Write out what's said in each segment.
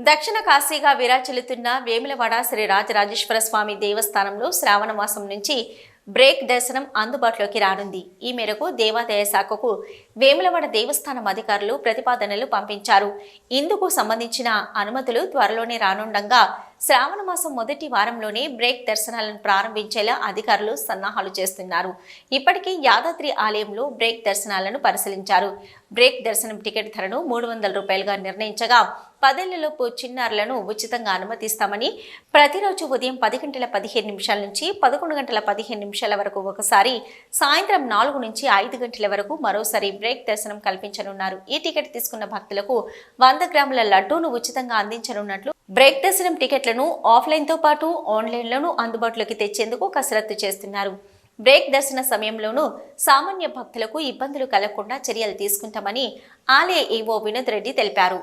దక్షిణ కాశీగా విరాచిల్లుతున్న వేములవాడ శ్రీ రాజరాజేశ్వర స్వామి దేవస్థానంలో శ్రావణ మాసం నుంచి బ్రేక్ దర్శనం అందుబాటులోకి రానుంది. ఈ మేరకు దేవాదాయ శాఖకు వేములవాడ దేవస్థానం అధికారులు ప్రతిపాదనలు పంపించారు. ఇందుకు సంబంధించిన అనుమతులు త్వరలోనే రానుండగా శ్రావణ మాసం మొదటి వారంలోనే బ్రేక్ దర్శనాలను ప్రారంభించేలా అధికారులు సన్నాహాలు చేస్తున్నారు. ఇప్పటికే యాదాద్రి ఆలయంలో బ్రేక్ దర్శనాలను పరిశీలించారు. బ్రేక్ దర్శనం టికెట్ ధరను మూడు వందల రూపాయలుగా నిర్ణయించగా పదేళ్ళలోపు చిన్నారులను ఉచితంగా అనుమతిస్తామని ప్రతిరోజు ఉదయం పది గంటల పదిహేను నిమిషాల నుంచి పదకొండు గంటల పదిహేను నిమిషాల వరకు ఒకసారి సాయంత్రం నాలుగు నుంచి ఐదు గంటల వరకు మరోసారి బ్రేక్ దర్శనం కల్పించనున్నారు. ఈ టికెట్ తీసుకున్న భక్తులకు వంద గ్రాముల లడ్డూను ఉచితంగా అందించనున్నట్లు బ్రేక్ దర్శనం టికెట్లను ఆఫ్లైన్తో పాటు ఆన్లైన్లోనూ అందుబాటులోకి తెచ్చేందుకు కసరత్తు చేస్తున్నారు. బ్రేక్ దర్శన సమయంలోనూ సామాన్య భక్తులకు ఇబ్బందులు కలగకుండా చర్యలు తీసుకుంటామని ఆలయ ఈవో వినోద్ రెడ్డి తెలిపారు.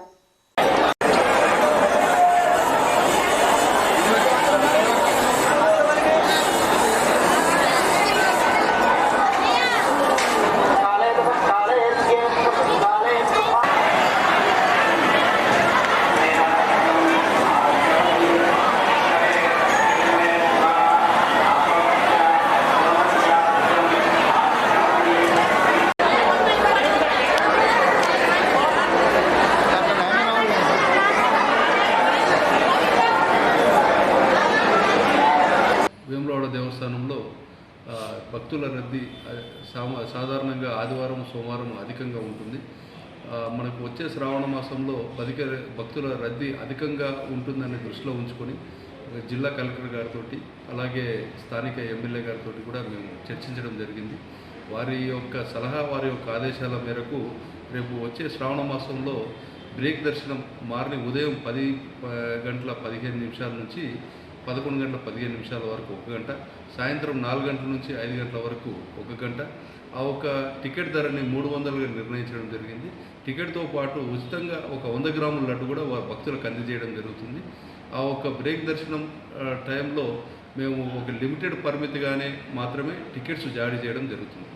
వేములవాడ దేవస్థానంలో భక్తుల రద్దీ సామ సాధారణంగా ఆదివారం సోమవారం అధికంగా ఉంటుంది. మనకు వచ్చే శ్రావణ మాసంలో అధిక భక్తుల రద్దీ అధికంగా ఉంటుందని దృష్టిలో ఉంచుకొని జిల్లా కలెక్టర్ గారితో అలాగే స్థానిక ఎమ్మెల్యే గారితో కూడా మేము చర్చించడం జరిగింది. వారి యొక్క సలహా వారి యొక్క ఆదేశాల మేరకు రేపు వచ్చే శ్రావణ మాసంలో బ్రేక్ దర్శనం మార్నింగ్ ఉదయం పది గంటల పదిహేను నిమిషాల నుంచి పదకొండు గంటల పదిహేను నిమిషాల వరకు ఒక గంట సాయంత్రం నాలుగు గంటల నుంచి ఐదు గంటల వరకు ఒక గంట. ఆ ఒక టికెట్ ధరని మూడు వందలుగా నిర్ణయించడం జరిగింది. టికెట్తో పాటు ఉచితంగా ఒక వంద గ్రాముల లడ్డు కూడా వారి భక్తులకు అందజేయడం జరుగుతుంది. ఆ ఒక బ్రేక్ దర్శనం టైంలో మేము ఒక లిమిటెడ్ పరిమితిగానే మాత్రమే టికెట్స్ జారీ చేయడం జరుగుతుంది.